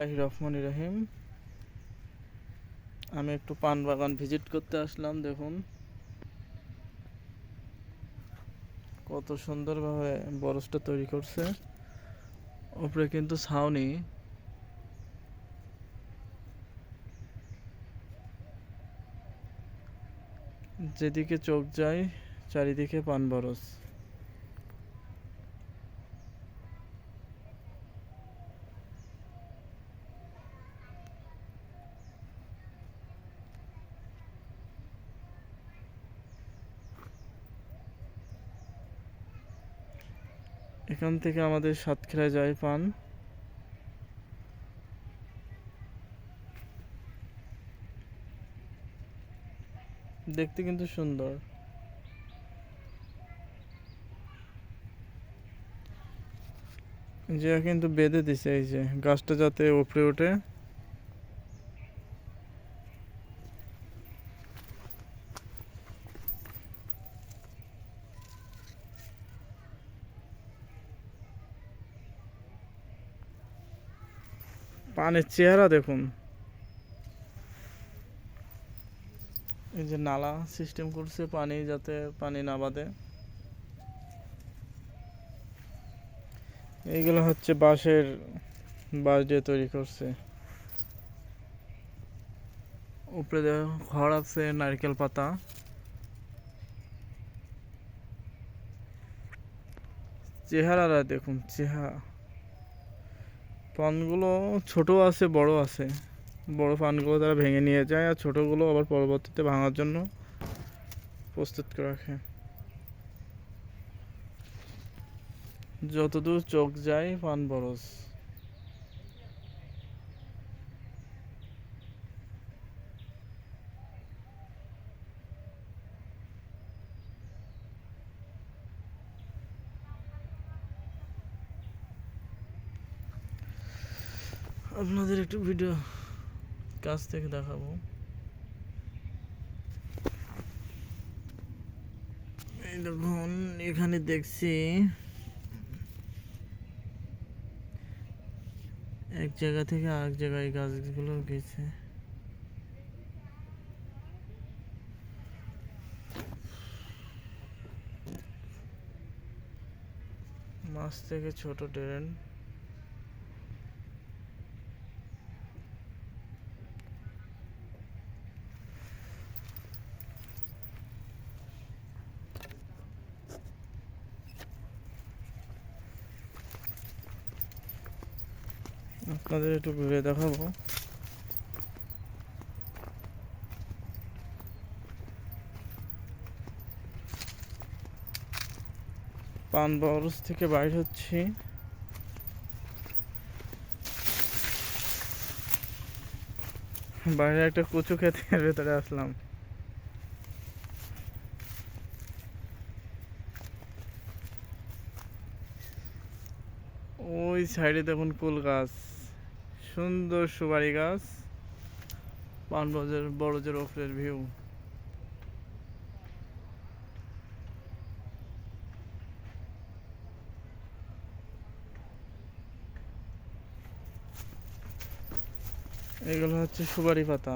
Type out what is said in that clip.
রহমান রহিম। আমি একটু পান বাগান ভিজিট করতে আসলাম, দেখুন। কত সুন্দরভাবে বরসটা তৈরি করছে। উপরে কিন্তু ছাউনি। যেদিকে চোখ যায়, চারিদিকে পান বরস এখান থেকে আমাদের সাতক্ষীরা যাই পান। দেখতে কিন্তু সুন্দর। যে কিন্তু বেঁধে দিছে এই যে, গাছটা যাতে উপরে ওঠে। পানের চেহারা দেখুন। এই যে নালা সিস্টেম করছে পানি যাতে পানি না বাঁধে এইগুলো হচ্ছে বাঁশের বাঁশ দিয়ে তৈরি করছে। উপরে খড় আছে, নারকেল পাতা। চেহারাটা দেখুন, চেহারা। পানগুলো ছোট আছে, বড় আছে। বড় পানগুলো তারা ভেঙে নিয়ে যায় আর ছোটোগুলো আবার পরবর্তীতে ভাঙার জন্য প্রস্তুত করে রাখে। যতদূর চোখ যায়, পান বরস আপনাদের একটু ভিডিও কাছ থেকে দেখাবো। এই দেখুন, এখানে দেখছি এক জায়গা থেকে আরেক জায়গায় গাছগুলো গেছে। মাছ থেকে ছোট ট্রেন আপনাদের একটু ঘুরে দেখাবো। পান বরস থেকে বাইর হচ্ছি। বাইরে একটা কচু ক্ষেতের ভেতরে আসলাম। ওই সাইডে দেখুন কুল গাছ। সুন্দর সুপারি গাছ। পানবজের বড়জের ওপরের ভিউ। এগুলো হচ্ছে সুপারি পাতা।